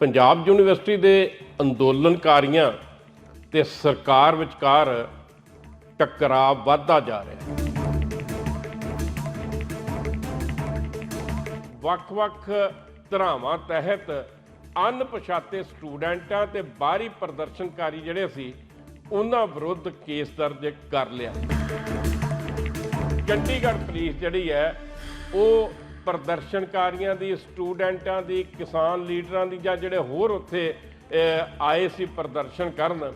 Punjab university ਦੇ ਅੰਦੋਲਨਕਾਰੀਆਂ ਤੇ ਸਰਕਾਰ ਵਿਚਕਾਰ ਟਕਰਾਅ ਵੱਧਦਾ ਜਾ ਰਿਹਾ ਹੈ। ਵੱਖ-ਵੱਖ ਧਰਾਵਾਂ ਤਹਿਤ ਅਣਪਛਾਤੇ ਸਟੂਡੈਂਟਾਂ ਤੇ ਬਾਹਰੀ ਪ੍ਰਦਰਸ਼ਨਕਾਰੀ ਜਿਹੜੇ ਸੀ, ਉਹਨਾਂ ਵਿਰੁੱਧ ਕੇਸ ਦਰਜ ਕਰ ਲਿਆ। ਚੰਡੀਗੜ੍ਹ ਪੁਲਿਸ ਜਿਹੜੀ ਹੈ, ਉਹ ਪ੍ਰਦਰਸ਼ਨਕਾਰੀਆਂ ਦੀ, ਸਟੂਡੈਂਟਾਂ ਦੀ, ਕਿਸਾਨ ਲੀਡਰਾਂ ਦੀ ਜਾਂ ਜਿਹੜੇ ਹੋਰ ਉੱਥੇ ਆਏ ਸੀ ਪ੍ਰਦਰਸ਼ਨ ਕਰਨ,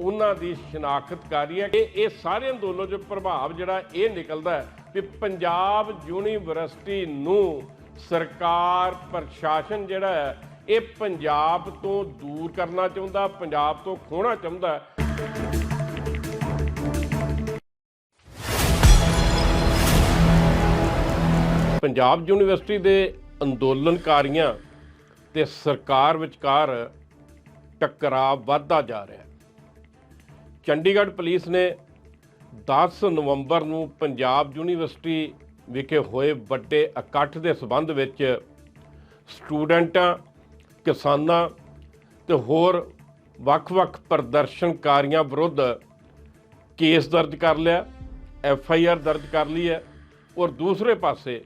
ਉਹਨਾਂ ਦੀ ਸ਼ਨਾਖਤ ਕਰ ਰਹੀ ਹੈ ਇਹ ਇਹ ਸਾਰੇ ਅੰਦੋਲਨ ਜੋ ਪ੍ਰਭਾਵ ਜਿਹੜਾ ਇਹ ਨਿਕਲਦਾ ਹੈ ਵੀ ਪੰਜਾਬ ਯੂਨੀਵਰਸਿਟੀ ਨੂੰ ਸਰਕਾਰ, ਪ੍ਰਸ਼ਾਸਨ ਜਿਹੜਾ ਹੈ, ਇਹ ਪੰਜਾਬ ਤੋਂ ਦੂਰ ਕਰਨਾ ਚਾਹੁੰਦਾ, ਪੰਜਾਬ ਤੋਂ ਖੋਣਾ ਚਾਹੁੰਦਾ ਪੰਜਾਬ ਯੂਨੀਵਰਸਿਟੀ ਦੇ ਅੰਦੋਲਨਕਾਰੀਆਂ ਤੇ ਸਰਕਾਰ ਵਿਚਕਾਰ ਟਕਰਾਅ ਵੱਧਦਾ ਜਾ ਰਿਹਾ ਹੈ। ਚੰਡੀਗੜ੍ਹ ਪੁਲਿਸ ਨੇ 10 ਨਵੰਬਰ ਨੂੰ ਪੰਜਾਬ ਯੂਨੀਵਰਸਿਟੀ ਵਿਖੇ ਹੋਏ ਵੱਡੇ ਇਕੱਠ ਦੇ ਸਬੰਧ ਵਿੱਚ ਸਟੂਡੈਂਟਾਂ, ਕਿਸਾਨਾਂ ਤੇ ਹੋਰ ਵੱਖ-ਵੱਖ ਪ੍ਰਦਰਸ਼ਨਕਾਰੀਆਂ ਵਿਰੁੱਧ ਕੇਸ ਦਰਜ ਕਰ ਲਿਆ, ਐਫ ਆਈ ਆਰ ਦਰਜ ਕਰ ਲਈ ਹੈ ਔਰ ਦੂਸਰੇ ਪਾਸੇ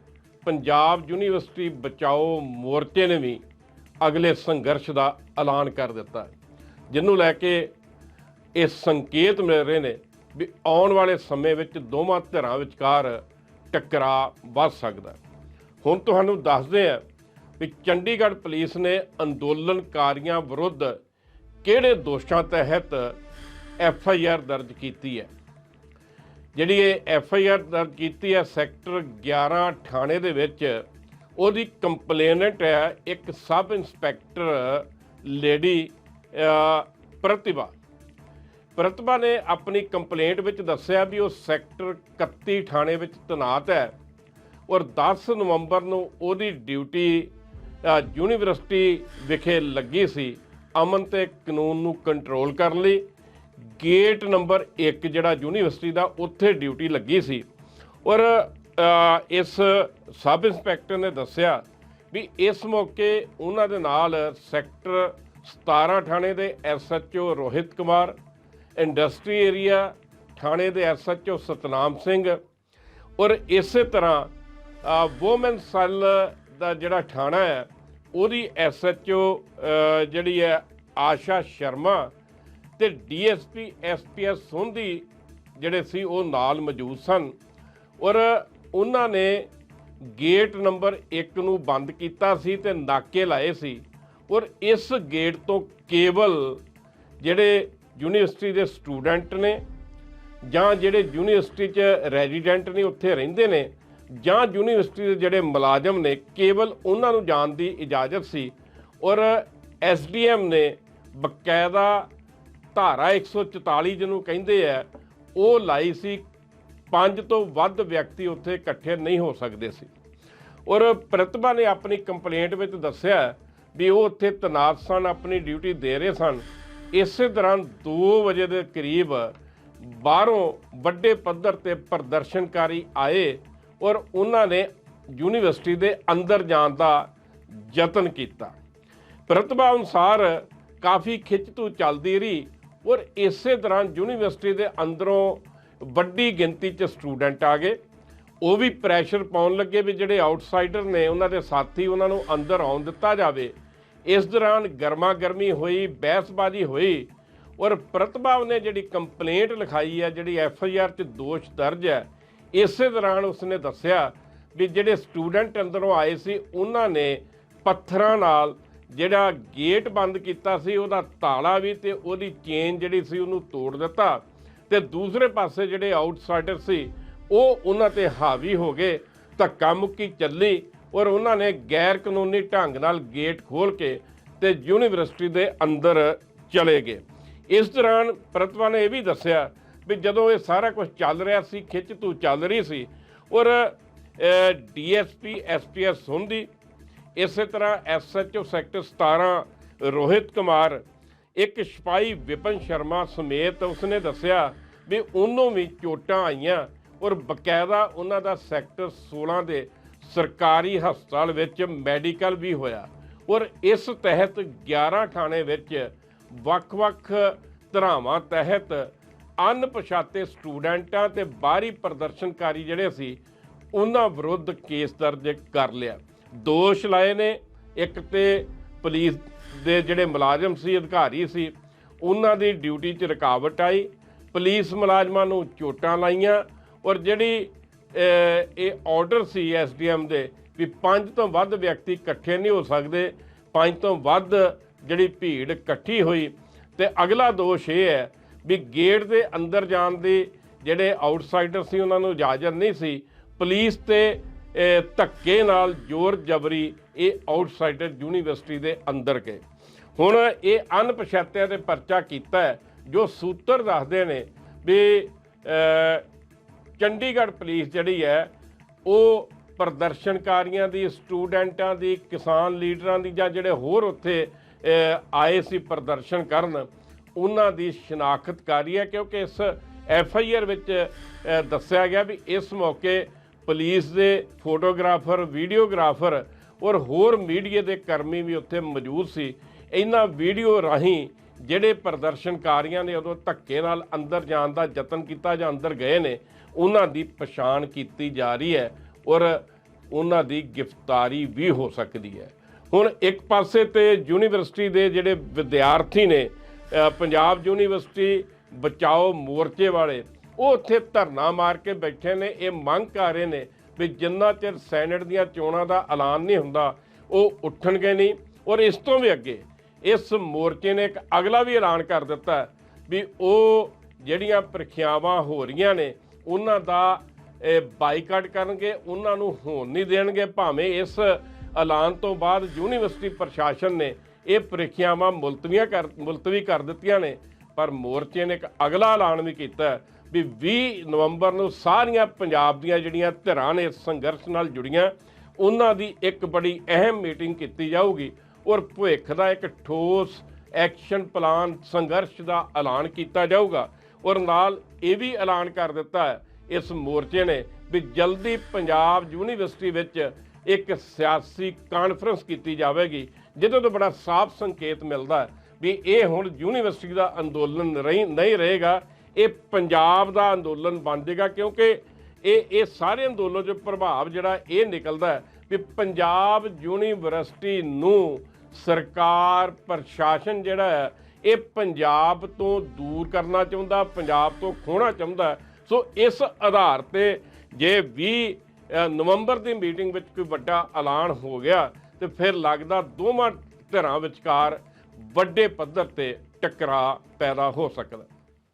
ਪੰਜਾਬ ਯੂਨੀਵਰਸਿਟੀ ਬਚਾਓ ਮੋਰਚੇ ਨੇ ਵੀ ਅਗਲੇ ਸੰਘਰਸ਼ ਦਾ ਐਲਾਨ ਕਰ ਦਿੱਤਾ ਹੈ ਜਿਹਨੂੰ ਲੈ ਕੇ ਇਹ ਸੰਕੇਤ ਮਿਲ ਰਹੇ ਨੇ ਵੀ ਆਉਣ ਵਾਲੇ ਸਮੇਂ ਵਿੱਚ ਦੋਵਾਂ ਧਿਰਾਂ ਵਿਚਕਾਰ ਟਕਰਾਅ ਵੱਧ ਸਕਦਾ ਹੁਣ ਤੁਹਾਨੂੰ ਦੱਸਦੇ ਹਾਂ ਵੀ ਚੰਡੀਗੜ੍ਹ ਪੁਲਿਸ ਨੇ ਅੰਦੋਲਨਕਾਰੀਆਂ ਵਿਰੁੱਧ ਕਿਹੜੇ ਦੋਸ਼ਾਂ ਤਹਿਤ ਐਫ ਆਈ ਆਰ ਦਰਜ ਕੀਤੀ ਹੈ। ਜਿਹੜੀ ਇਹ ਐਫ ਆਈ ਆਰ ਦਰਜ ਕੀਤੀ ਹੈ ਸੈਕਟਰ 11 ਥਾਣੇ ਦੇ ਵਿੱਚ, ਉਹਦੀ ਕੰਪਲੇਨੈਂਟ ਹੈ ਇੱਕ ਸਬ ਇੰਸਪੈਕਟਰ ਲੇਡੀ ਪ੍ਰਤਿਭਾ। ਪ੍ਰਤਿਭਾ ਨੇ ਆਪਣੀ ਕੰਪਲੇਂਟ ਵਿੱਚ ਦੱਸਿਆ ਵੀ ਉਹ ਸੈਕਟਰ 31 ਥਾਣੇ ਵਿੱਚ ਤੈਨਾਤ ਹੈ ਔਰ 10 ਨਵੰਬਰ ਨੂੰ ਉਹਦੀ ਡਿਊਟੀ ਯੂਨੀਵਰਸਿਟੀ ਵਿਖੇ ਲੱਗੀ ਸੀ ਅਮਨ ਤੇ ਕਾਨੂੰਨ ਨੂੰ ਕੰਟਰੋਲ ਕਰਨ ਲਈ। ਗੇਟ ਨੰਬਰ 1 ਜਿਹੜਾ ਯੂਨੀਵਰਸਿਟੀ ਦਾ ਉੱਥੇ ਡਿਊਟੀ ਲੱਗੀ ਸੀ। ਔਰ ਇਸ ਸਬ ਇੰਸਪੈਕਟਰ ਨੇ ਦੱਸਿਆ ਵੀ ਇਸ ਮੌਕੇ ਉਹਨਾਂ ਦੇ ਨਾਲ ਸੈਕਟਰ 17 ਥਾਣੇ ਦੇ SHO Rohit Kumar, industry area ਥਾਣੇ ਦੇ ਐਸਐਚਓ ਸਤਨਾਮ ਸਿੰਘ ਔਰ ਇਸੇ ਤਰ੍ਹਾਂ ਵੂਮਨ ਸੈੱਲ ਦਾ ਜਿਹੜਾ ਥਾਣਾ ਹੈ, ਉਹਦੀ ਐਸਐਚਓ ਜਿਹੜੀ ਹੈ ਆਸ਼ਾ ਸ਼ਰਮਾ ਤੇ ਡੀਐਸਪੀ, ਐਸਪੀਐਸ ਸੋਂਧੀ ਜਿਹੜੇ ਸੀ ਉਹ ਨਾਲ ਮੌਜੂਦ ਸਨ। ਔਰ ਉਹਨਾਂ ਨੇ ਗੇਟ ਨੰਬਰ 1 ਨੂੰ ਬੰਦ ਕੀਤਾ ਸੀ ਤੇ ਨਾਕੇ ਲਾਏ ਸੀ। ਔਰ ਇਸ ਗੇਟ ਤੋਂ ਕੇਵਲ ਜਿਹੜੇ ਯੂਨੀਵਰਸਿਟੀ ਦੇ ਸਟੂਡੈਂਟ ਨੇ ਜਾਂ ਜਿਹੜੇ ਯੂਨੀਵਰਸਿਟੀ 'ਚ ਰੈਜ਼ੀਡੈਂਟ ਨੇ ਉੱਥੇ ਰਹਿੰਦੇ ਨੇ ਜਾਂ ਯੂਨੀਵਰਸਿਟੀ ਦੇ ਜਿਹੜੇ ਮੁਲਾਜ਼ਮ ਨੇ, ਕੇਵਲ ਉਹਨਾਂ ਨੂੰ ਜਾਣ ਦੀ ਇਜਾਜ਼ਤ ਸੀ। ਔਰ ਐਸਡੀਐਮ ਨੇ ਬਕਾਇਦਾ ਧਾਰਾ 144 ਜਿਹਨੂੰ ਕਹਿੰਦੇ ਆ, ਉਹ ਲਾਈ ਸੀ, ਪੰਜ ਤੋਂ ਵੱਧ ਵਿਅਕਤੀ ਉੱਥੇ ਇਕੱਠੇ ਨਹੀਂ ਹੋ ਸਕਦੇ ਸੀ। ਔਰ ਪ੍ਰਤਿਭਾ ਨੇ ਆਪਣੀ ਕੰਪਲੇਂਟ ਵਿੱਚ ਦੱਸਿਆ ਵੀ ਉਹ ਉੱਥੇ ਤਨਾਤ ਸਨ, ਆਪਣੀ ਡਿਊਟੀ ਦੇ ਰਹੇ ਸਨ। ਇਸੇ ਦੌਰਾਨ 2 ਵਜੇ ਦੇ ਕਰੀਬ ਬਾਹਰੋਂ ਵੱਡੇ ਪੱਧਰ ਤੇ ਪ੍ਰਦਰਸ਼ਨਕਾਰੀ ਆਏ ਔਰ ਉਹਨਾਂ ਨੇ ਯੂਨੀਵਰਸਿਟੀ ਦੇ ਅੰਦਰ ਜਾਣ ਦਾ ਯਤਨ ਕੀਤਾ। ਪ੍ਰਤਿਭਾ ਅਨੁਸਾਰ ਕਾਫੀ ਖਿੱਚਤੂ ਚੱਲਦੀ ਰਹੀ ਔਰ ਇਸੇ ਦੌਰਾਨ ਯੂਨੀਵਰਸਿਟੀ ਦੇ ਅੰਦਰੋਂ ਵੱਡੀ ਗਿਣਤੀ 'ਚ ਸਟੂਡੈਂਟ ਆ ਗਏ। ਉਹ ਵੀ ਪ੍ਰੈਸ਼ਰ ਪਾਉਣ ਲੱਗੇ ਵੀ ਜਿਹੜੇ ਆਊਟਸਾਈਡਰ ਨੇ, ਉਹਨਾਂ ਦੇ ਸਾਥੀ ਉਹਨਾਂ ਨੂੰ ਅੰਦਰ ਆਉਣ ਦਿੱਤਾ ਜਾਵੇ। ਇਸ ਦੌਰਾਨ ਗਰਮਾ ਗਰਮੀ ਹੋਈ, ਬਹਿਸਬਾਜ਼ੀ ਹੋਈ ਔਰ ਪ੍ਰਤਿਭਾ ਨੇ ਜਿਹੜੀ ਕੰਪਲੇਂਟ ਲਿਖਾਈ ਹੈ, ਜਿਹੜੀ ਐਫ ਆਈ ਆਰ 'ਚ ਦੋਸ਼ ਦਰਜ ਹੈ, ਇਸੇ ਦੌਰਾਨ ਉਸਨੇ ਦੱਸਿਆ ਵੀ ਜਿਹੜੇ ਸਟੂਡੈਂਟ ਅੰਦਰੋਂ ਆਏ ਸੀ, ਉਹਨਾਂ ਨੇ ਪੱਥਰਾਂ ਨਾਲ ਜਿਹੜਾ ਗੇਟ ਬੰਦ ਕੀਤਾ ਸੀ, ਉਹਦਾ ਤਾਲਾ ਵੀ ਤੇ ਉਹਦੀ ਚੇਨ ਜਿਹੜੀ ਸੀ, ਉਹਨੂੰ ਤੋੜ ਦਿੱਤਾ ਤੇ ਦੂਸਰੇ ਪਾਸੇ ਜਿਹੜੇ ਆਊਟਸਾਈਡਰ ਸੀ, ਉਹ ਉਹਨਾਂ ਤੇ ਹਾਵੀ ਹੋ ਗਏ, ਧੱਕਾ ਮੁੱਕੀ ਚੱਲੀ ਔਰ ਉਹਨਾਂ ਨੇ ਗੈਰ ਕਾਨੂੰਨੀ ਢੰਗ ਨਾਲ ਗੇਟ ਖੋਲ ਕੇ ਤੇ ਯੂਨੀਵਰਸਿਟੀ ਦੇ ਅੰਦਰ ਚਲੇ ਗਏ। ਇਸ ਦੌਰਾਨ ਪ੍ਰਤਿਭਾ ਨੇ ਇਹ ਵੀ ਦੱਸਿਆ ਵੀ ਜਦੋਂ ਇਹ ਸਾਰਾ ਕੁਝ ਚੱਲ ਰਿਹਾ ਸੀ ਖਿੱਚ ਤੂ ਚੱਲ ਰਹੀ ਸੀ ਔਰ ਡੀਐਸਪੀ, ਐਸਪੀਐਸ ਹੁੰਦੀ ਇਸੇ ਤਰ੍ਹਾਂ ਐਸਐਚਓ ਸੈਕਟਰ 17 ਰੋਹਿਤ ਕੁਮਾਰ, ਇੱਕ ਸਿਪਾਹੀ ਵਿਪਨ ਸ਼ਰਮਾ ਸਮੇਤ ਉਸਨੇ ਦੱਸਿਆ ਵੀ ਉਹਨੂੰ ਵੀ ਚੋਟਾਂ ਆਈਆਂ ਔਰ ਬਕਾਇਦਾ ਉਹਨਾਂ ਦਾ ਸੈਕਟਰ 16 ਦੇ ਸਰਕਾਰੀ ਹਸਪਤਾਲ ਵਿੱਚ ਮੈਡੀਕਲ ਵੀ ਹੋਇਆ ਔਰ ਇਸ ਤਹਿਤ 11 ਥਾਣੇ ਵਿੱਚ ਵੱਖ-ਵੱਖ ਧਰਾਵਾਂ ਤਹਿਤ ਅਣਪਛਾਤੇ ਸਟੂਡੈਂਟਾਂ ਤੇ ਬਾਹਰੀ ਪ੍ਰਦਰਸ਼ਨਕਾਰੀ ਜਿਹੜੇ ਸੀ, ਉਹਨਾਂ ਵਿਰੁੱਧ ਕੇਸ ਦਰਜ ਕਰ ਲਿਆ। ਦੋਸ਼ ਲਾਏ ਨੇ। ਇੱਕ ਤੇ ਪੁਲਿਸ ਦੇ ਜਿਹੜੇ ਮੁਲਾਜ਼ਮ ਸੀ, ਅਧਿਕਾਰੀ ਸੀ, ਉਹਨਾਂ ਦੀ ਡਿਊਟੀ 'ਚ ਰੁਕਾਵਟ ਆਈ। ਪੁਲਿਸ ਮੁਲਾਜ਼ਮਾਂ ਨੂੰ ਚੋਟਾਂ ਲਾਈਆਂ ਔਰ ਜਿਹੜੀ ਇਹ ਆਰਡਰ ਸੀ ਐਸਡੀਐਮ ਦੇ ਵੀ ਪੰਜ ਤੋਂ ਵੱਧ ਵਿਅਕਤੀ ਇਕੱਠੇ ਨਹੀਂ ਹੋ ਸਕਦੇ, ਪੰਜ ਤੋਂ ਵੱਧ ਜਿਹੜੀ ਭੀੜ ਇਕੱਠੀ ਹੋਈ। ਤੇ ਅਗਲਾ ਦੋਸ਼ ਇਹ ਹੈ ਵੀ ਗੇਟ ਦੇ ਅੰਦਰ ਜਾਣ ਦੀ ਜਿਹੜੇ ਆਊਟਸਾਈਡਰ ਸੀ, ਉਹਨਾਂ ਨੂੰ ਇਜਾਜ਼ਤ ਨਹੀਂ ਸੀ। ਪੁਲਿਸ ਤੇ ਧੱਕੇ ਨਾਲ ਜ਼ੋਰ ਜਬਰੀ ਇਹ ਆਊਟਸਾਈਡਰ ਯੂਨੀਵਰਸਿਟੀ ਦੇ ਅੰਦਰ ਗਏ। ਹੁਣ ਇਹ ਅਣਪਛਾਤਿਆਂ ਤੇ ਪਰਚਾ ਕੀਤਾ ਜੋ ਸੂਤਰ ਦੱਸਦੇ ਨੇ ਵੀ ਚੰਡੀਗੜ੍ਹ ਪੁਲਿਸ ਜਿਹੜੀ ਹੈ, ਉਹ ਪ੍ਰਦਰਸ਼ਨਕਾਰੀਆਂ ਦੀ, ਸਟੂਡੈਂਟਾਂ ਦੀ, ਕਿਸਾਨ ਲੀਡਰਾਂ ਦੀ ਜਾਂ ਜਿਹੜੇ ਹੋਰ ਉੱਥੇ ਆਏ ਸੀ ਪ੍ਰਦਰਸ਼ਨ ਕਰਨ, ਉਹਨਾਂ ਦੀ ਸ਼ਨਾਖਤ ਕਰ ਰਹੀ ਹੈ, ਕਿਉਂਕਿ ਇਸ ਐਫ ਆਈ ਆਰ ਵਿੱਚ ਦੱਸਿਆ ਗਿਆ ਵੀ ਇਸ ਮੌਕੇ ਪੁਲਿਸ ਦੇ ਫੋਟੋਗ੍ਰਾਫਰ, ਵੀਡੀਓਗ੍ਰਾਫਰ ਔਰ ਹੋਰ ਮੀਡੀਆ ਦੇ ਕਰਮੀ ਵੀ ਉੱਥੇ ਮੌਜੂਦ ਸੀ। ਇਹਨਾਂ ਵੀਡੀਓ ਰਾਹੀਂ ਜਿਹੜੇ ਪ੍ਰਦਰਸ਼ਨਕਾਰੀਆਂ ਨੇ ਉਦੋਂ ਧੱਕੇ ਨਾਲ ਅੰਦਰ ਜਾਣ ਦਾ ਯਤਨ ਕੀਤਾ ਜਾਂ ਅੰਦਰ ਗਏ ਨੇ, ਉਹਨਾਂ ਦੀ ਪਛਾਣ ਕੀਤੀ ਜਾ ਰਹੀ ਹੈ ਔਰ ਉਹਨਾਂ ਦੀ ਗ੍ਰਿਫਤਾਰੀ ਵੀ ਹੋ ਸਕਦੀ ਹੈ। ਹੁਣ ਇੱਕ ਪਾਸੇ ਤੇ ਯੂਨੀਵਰਸਿਟੀ ਦੇ ਜਿਹੜੇ ਵਿਦਿਆਰਥੀ ਨੇ ਪੰਜਾਬ ਯੂਨੀਵਰਸਿਟੀ ਬਚਾਓ ਮੋਰਚੇ ਵਾਲੇ ਉਹ ਉੱਥੇ ਧਰਨਾ ਮਾਰ ਕੇ ਬੈਠੇ ਨੇ, ਇਹ ਮੰਗ ਕਰ ਰਹੇ ਨੇ ਵੀ ਜਿੰਨਾ ਚਿਰ ਸੈਨੇਟ ਦੀਆਂ ਚੋਣਾਂ ਦਾ ਐਲਾਨ ਨਹੀਂ ਹੁੰਦਾ, ਉਹ ਉੱਠਣਗੇ ਨਹੀਂ। ਔਰ ਇਸ ਤੋਂ ਵੀ ਅੱਗੇ, ਇਸ ਮੋਰਚੇ ਨੇ ਇੱਕ ਅਗਲਾ ਵੀ ਐਲਾਨ ਕਰ ਦਿੱਤਾ ਵੀ ਉਹ ਜਿਹੜੀਆਂ ਪ੍ਰੀਖਿਆਵਾਂ ਹੋ ਰਹੀਆਂ ਨੇ, ਉਹਨਾਂ ਦਾ ਬਾਈਕਾਟ ਕਰਨਗੇ, ਉਹਨਾਂ ਨੂੰ ਹੋਣ ਨਹੀਂ ਦੇਣਗੇ। ਭਾਵੇਂ ਇਸ ਐਲਾਨ ਤੋਂ ਬਾਅਦ ਯੂਨੀਵਰਸਿਟੀ ਪ੍ਰਸ਼ਾਸਨ ਨੇ ਇਹ ਪ੍ਰੀਖਿਆਵਾਂ ਮੁਲਤਵੀਆਂ ਕਰ, ਮੁਲਤਵੀ ਕਰ ਦਿੱਤੀਆਂ ਨੇ, ਪਰ ਮੋਰਚੇ ਨੇ ਇੱਕ ਅਗਲਾ ਐਲਾਨ ਵੀ ਕੀਤਾ। ਵੀ 20 ਨਵੰਬਰ ਨੂੰ ਸਾਰੀਆਂ ਪੰਜਾਬ ਦੀਆਂ ਜਿਹੜੀਆਂ ਧਿਰਾਂ ਨੇ ਇਸ ਸੰਘਰਸ਼ ਨਾਲ ਜੁੜੀਆਂ, ਉਹਨਾਂ ਦੀ ਇੱਕ ਬੜੀ ਅਹਿਮ ਮੀਟਿੰਗ ਕੀਤੀ ਜਾਊਗੀ ਔਰ ਭਵਿੱਖ ਦਾ ਇੱਕ ਠੋਸ ਐਕਸ਼ਨ ਪਲਾਨ ਸੰਘਰਸ਼ ਦਾ ਐਲਾਨ ਕੀਤਾ ਜਾਊਗਾ ਔਰ ਨਾਲ ਇਹ ਵੀ ਐਲਾਨ ਕਰ ਦਿੱਤਾ ਹੈ ਇਸ ਮੋਰਚੇ ਨੇ ਵੀ ਜਲਦੀ ਪੰਜਾਬ ਯੂਨੀਵਰਸਿਟੀ ਵਿੱਚ ਇੱਕ ਸਿਆਸੀ ਕਾਨਫਰੰਸ ਕੀਤੀ ਜਾਵੇਗੀ, ਜਿਹਦੇ ਤੋਂ ਬੜਾ ਸਾਫ਼ ਸੰਕੇਤ ਮਿਲਦਾ ਹੈ ਵੀ ਇਹ ਹੁਣ ਯੂਨੀਵਰਸਿਟੀ ਦਾ ਅੰਦੋਲਨ ਰਹੀ ਨਹੀਂ ਰਹੇਗਾ। ਇਹ ਪੰਜਾਬ ਦਾ ਅੰਦੋਲਨ ਬਣ ਜਾਏਗਾ ਕਿਉਂਕਿ ਇਹ ਇਹ ਸਾਰੇ ਅੰਦੋਲਨ ਚ ਪ੍ਰਭਾਵ ਜਿਹੜਾ ਇਹ ਨਿਕਲਦਾ ਹੈ ਵੀ ਪੰਜਾਬ ਯੂਨੀਵਰਸਿਟੀ ਨੂੰ ਸਰਕਾਰ, ਪ੍ਰਸ਼ਾਸਨ ਜਿਹੜਾ ਹੈ, ਇਹ ਪੰਜਾਬ ਤੋਂ ਦੂਰ ਕਰਨਾ ਚਾਹੁੰਦਾ, ਪੰਜਾਬ ਤੋਂ ਖੋਣਾ ਚਾਹੁੰਦਾ ਸੋ ਇਸ ਆਧਾਰ ਤੇ ਜੇ 20 ਨਵੰਬਰ ਦੀ ਮੀਟਿੰਗ ਵਿੱਚ ਕੋਈ ਵੱਡਾ ਐਲਾਨ ਹੋ ਗਿਆ, ਤੇ ਫਿਰ ਲੱਗਦਾ ਦੋਵਾਂ ਧਿਰਾਂ ਵਿਚਕਾਰ ਵੱਡੇ ਪੱਧਰ ਤੇ ਟਕਰਾਅ ਪੈਦਾ ਹੋ ਸਕਦਾ